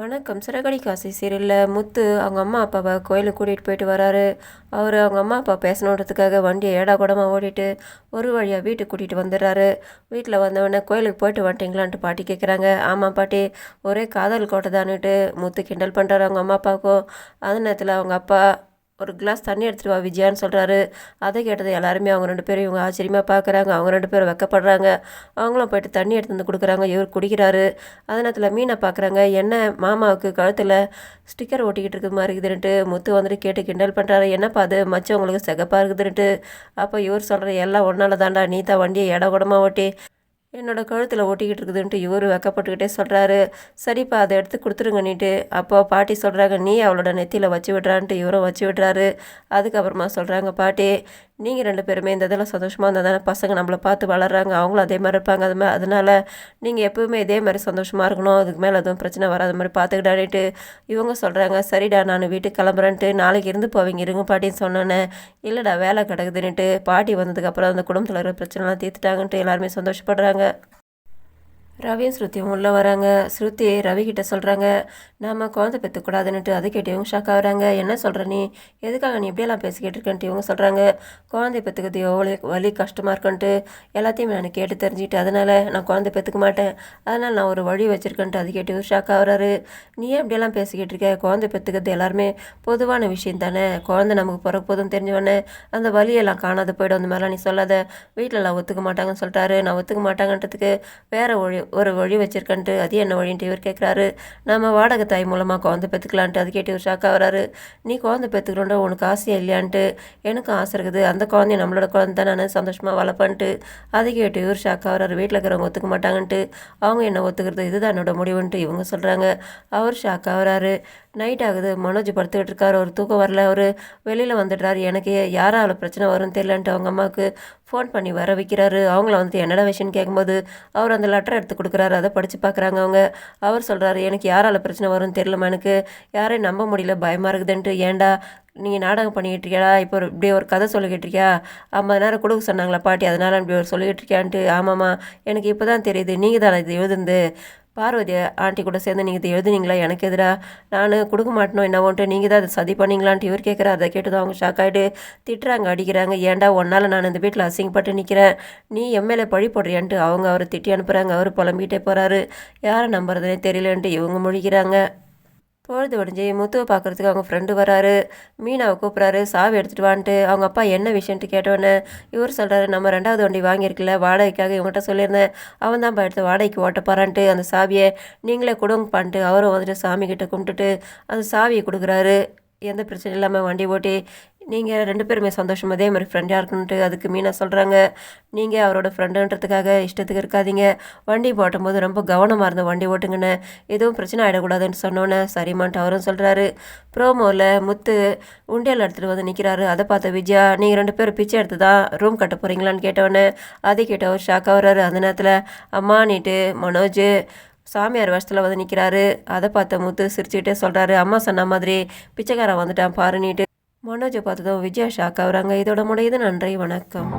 வணக்கம். சிறகடி காசி சீரியலில் முத்து அவங்க அம்மா அப்பாவை கோயிலுக்கு கூட்டிகிட்டு போயிட்டு வராரு. அவர் அவங்க அம்மா அப்பா பேசணுன்றதுக்காக வண்டியை ஏடா கூடமாக ஓடிட்டு ஒரு வழியாக வீட்டுக்கு கூட்டிகிட்டு வந்துடுறாரு. வீட்டில் வந்தவொடனே கோயிலுக்கு போயிட்டு வந்துட்டீங்களான்ட்டு பாட்டி கேட்குறாங்க ஆமாம் பாட்டி ஒரே காதல் கோட்டை தானுட்டு முத்து கிண்டல் பண்ணுறாரு அவங்க அம்மா அப்பாவுக்கும். அந்த நேரத்தில் அவங்க அப்பா ஒரு கிளாஸ் தண்ணி எடுத்துகிட்டு வா விஜயான்னு சொல்கிறாரு அதை கேட்டது எல்லாருமே அவங்க ரெண்டு பேரும் இவங்க ஆச்சரியமாக பார்க்குறாங்க அவங்க ரெண்டு பேரும் வெக்கப்படுறாங்க. அவங்களும் போயிட்டு தண்ணி எடுத்து வந்து கொடுக்குறாங்க. இவர் குடிக்கிறாரு. அதே நேரத்தில் மீனை பார்க்குறாங்க என்ன மாமாவுக்கு கழுத்தில் ஸ்டிக்கர் ஒட்டிக்கிட்டு இருக்க மாதிரி இருக்குதுன்ட்டு முத்து வந்துட்டு கேட்டு கிண்டல் பண்ணுறாரு என்னப்பா அது? மச்சம் உங்களுக்கு சிகப்பாக இருக்குதுன்ட்டு அப்போ இவர் சொல்கிற எல்லாம் ஒன்றால் தாண்டா நீ தான் வண்டியை இட கூடமாக ஓட்டி என்னோட கழுத்தில் ஒட்டிக்கிட்டு இருக்குதுன்ட்டு இவர் வெக்கப்பட்டுக்கிட்டே சொல்கிறாரு சரிப்பா அதை எடுத்து கொடுத்துருங்கன்னிட்டு அப்போ பாட்டி சொல்கிறாங்க நீ அவளோட நெத்தியில் வச்சு விட்றான்ட்டு இவரும் வச்சு விட்றாரு. அதுக்கப்புறமா சொல்கிறாங்க பாட்டி நீங்கள் ரெண்டு பேருமே இந்த இதில் சந்தோஷமாக இருந்தால் தானே பசங்க நம்மளை பார்த்து வளர்கிறாங்க அவங்களும் அதே மாதிரி இருப்பாங்க. அது மாதிரி அதனால் நீங்கள் எப்போவுமே இதே மாதிரி சந்தோஷமாக இருக்கணும். அதுக்கு மேலே எதுவும் பிரச்சனை வராத மாதிரி பார்த்துக்கிட்டாடிட்டு இவங்க சொல்கிறாங்க சரிடா நான் வீட்டுக்கு கிளம்புறேன்ட்டு நாளைக்கு இருந்து போவீங்க இருங்க பாட்டின்னு சொன்னோன்னே இல்லைடா வேலை கிடக்குதுன்னுட்டு பாட்டி வந்ததுக்கப்புறம் அந்த குடும்பத்தில் இருக்கிற பிரச்சனைலாம் தீர்த்துட்டாங்கன்ட்டு எல்லாருமே சந்தோஷப்படுறாங்க. பண்ணுங்கள் ரவியும் ஸ்ருதியும் உள்ளே வராங்க. ஸ்ருதி ரவி கிட்ட சொல்கிறாங்க நாம் குழந்தை பெற்றுக்கூடாதுன்னுட்டு அதை கேட்டு இவங்க ஷாக் ஆகுறாங்க. என்ன சொல்கிற நீ? எதுக்காக நீ இப்படியெல்லாம் பேசிக்கிட்டு இருக்கன்ட்டு இவங்க சொல்கிறாங்க குழந்தை பெற்றுக்கிறது எவ்வளோ வலி கஷ்டமாக இருக்குன்ட்டு எல்லாத்தையும் நான் கேட்டு தெரிஞ்சுக்கிட்டு அதனால் நான் குழந்தை பெற்றுக்க மாட்டேன். அதனால் நான் ஒரு வழி வச்சுருக்கேன்ட்டு அது கேட்டு இவர் ஷாக் ஆகுறாரு. நீ ஏன் இப்படியெல்லாம் பேசிக்கிட்டு இருக்க? குழந்தை பெற்றுக்கிறது எல்லாருமே பொதுவான விஷயம் தானே. குழந்தை நமக்கு பிறகு போதும் தெரிஞ்சவொடனே அந்த வலியெல்லாம் காணாத போயிடும். அந்த மாதிரிலாம் நீ சொல்லாத. வீட்டிலலாம் ஒத்துக்க மாட்டாங்கன்னு சொல்லிட்டாரு. நான் ஒத்துக்க மாட்டாங்கன்றதுக்கு வேற வழி ஒரு வழி வச்சுருக்கேன்ட்டு அது என்ன வழின்ட்டு இவர் கேட்குறாரு நம்ம வாடகை தாய் மூலமாக குழந்தை பெற்றுக்கலான்ட்டு அது கேட்டு இவர் ஷாக்காக வராரு. நீ குழந்தை பெற்றுக்கணுன்ற உனக்கு ஆசையா இல்லையான்ட்டு. எனக்கும் ஆசை இருக்குது. அந்த குழந்தைய நம்மளோட குழந்தை தான். நான் சந்தோஷமாக வளர்ப்பேன்ட்டு அதை கேட்டு இவர் ஷாக்காக வராரு. வீட்டில் இருக்கிறவங்க ஒத்துக்க மாட்டாங்கன்ட்டு. அவங்க என்ன ஒத்துக்கிறது? இதுதான் என்னோட முடிவுன்ட்டு இவங்க சொல்கிறாங்க அவர் ஷாக்காக வராரு. நைட் ஆகுது. மனோஜ் படுத்துக்கிட்டு இருக்காரு. ஒரு தூக்கம் வரல. அவர் வெளியில் வந்துடுறாரு. எனக்கு அவ்வளோ பிரச்சனை வரும்னு தெரியலன்ட்டு அவங்க அம்மாவுக்கு ஃபோன் பண்ணி வர வைக்கிறாரு. அவங்கள வந்து என்னடா விஷயம்னு கேட்கும்போது அவர் அந்த லெட்டர் எடுத்து கொடுக்குறாரு. அதை படித்து பார்க்குறாங்க அவங்க. அவர் சொல்கிறாரு எனக்கு யாரால் பிரச்சனை வரும்னு தெரியலமா எனக்கு. யாரையும் நம்ப முடியல. பயமாக இருக்குதுன்ட்டு. ஏன்டா நீங்கள் நாடகம் பண்ணிக்கிட்டு இருக்கியா இப்போ ஒரு இப்படி ஒரு கதை சொல்லிக்கிட்டு இருக்கியா? ஐம்பது நேரம் கொடுக்க சொன்னாங்களா பாட்டி? அதனால இப்படி ஒரு சொல்லிக்கிட்டு இருக்கியான்ட்டு. ஆமாம்மா. எனக்கு இப்போ தான் தெரியுது. நீங்கள் தான் இது எழுதுந்து பார்வதி ஆண்டி கூட சேர்ந்து நீங்கள் இதை எழுதுனீங்களா? எனக்கு எதிராக நான் கொடுக்க மாட்டேனோ என்னவோன்ட்டு நீங்கள் தான் அதை சதி பண்ணீங்களான்ட்டு இவர் கேட்குறாரு அதை கேட்டு அவங்க ஷாக் ஆகிட்டு திட்டுறாங்க அடிக்கிறாங்க. ஏன்டா ஒன்றால் நான் இந்த வீட்டில் அசிங்கப்பட்டு நிற்கிறேன் நீ எம்எல்ஏ பழி போடுறியான்ட்டு அவங்க அவரை திட்டி அனுப்புகிறாங்க அவர் புலம்பிகிட்டே போகிறாரு யாரை நம்புறதுனே தெரியலன்ட்டு இவங்க முழிக்கிறாங்க. பொழுது விடிஞ்சு முத்துவை பார்க்குறதுக்கு அவங்க ஃப்ரெண்டு வராரு. மீனாவை கூப்பிட்றாரு. சாவி எடுத்துகிட்டு வான்ட்டு. அவங்க அப்பா என்ன விஷயன்ட்டு கேட்டோன்னே இவர் சொல்கிறாரு நம்ம ரெண்டாவது வண்டி வாங்கியிருக்கல வாடகைக்காக இவங்ககிட்ட சொல்லியிருந்தேன். அவன் தான் எடுத்து வாடகைக்கு ஓட்ட போகிறான்ட்டு அந்த சாவியை நீங்களே கொடுங்கப்பான்ட்டு அவரும் வந்துட்டு சாமி கிட்ட கும்பிட்டுட்டு அந்த சாவியை கொடுக்குறாரு. எந்த பிரச்சனையும் இல்லாமல் வண்டி ஓட்டி நீங்கள் ரெண்டு பேருமே சந்தோஷம் அதே மாதிரி ஃப்ரெண்டாக இருக்குன்ட்டு அதுக்கு மீனா சொல்கிறாங்க நீங்கள் அவரோட ஃப்ரெண்டுன்றதுக்காக இஷ்டத்துக்கு இருக்காதீங்க. வண்டி ஓட்டும் போது ரொம்ப கவனமாக இருந்த வண்டி ஓட்டுங்கன்னு எதுவும் பிரச்சனை ஆகிடக்கூடாதுன்னு சொன்னோன்னே சரிமான்ட்டு அவரும் சொல்கிறாரு ப்ரோமோவில் முத்து உண்டியல் எடுத்துகிட்டு வந்து நிற்கிறாரு அதை பார்த்த விஜயா நீங்கள் ரெண்டு பேரும் பிச்சை எடுத்து தான் ரூம் கட்ட போகிறீங்களான்னு கேட்டவொடனே அதை கேட்டவர் ஷாக்காக வர்றாரு. அந்த நேரத்தில் அம்மா நீட்டு மனோஜ் சாமியார் வருஷத்தில் வந்து நிற்கிறாரு அதை பார்த்த முத்து சிரிச்சுக்கிட்டே சொல்கிறாரு அம்மா சொன்ன மாதிரி பிச்சைக்காரன் வந்துட்டான் பாருன்னிட்டு மனோஜை பார்த்ததும் விஜயா ஷாக் ஆகுறாங்க இதோட முடியுது. நன்றி வணக்கம்.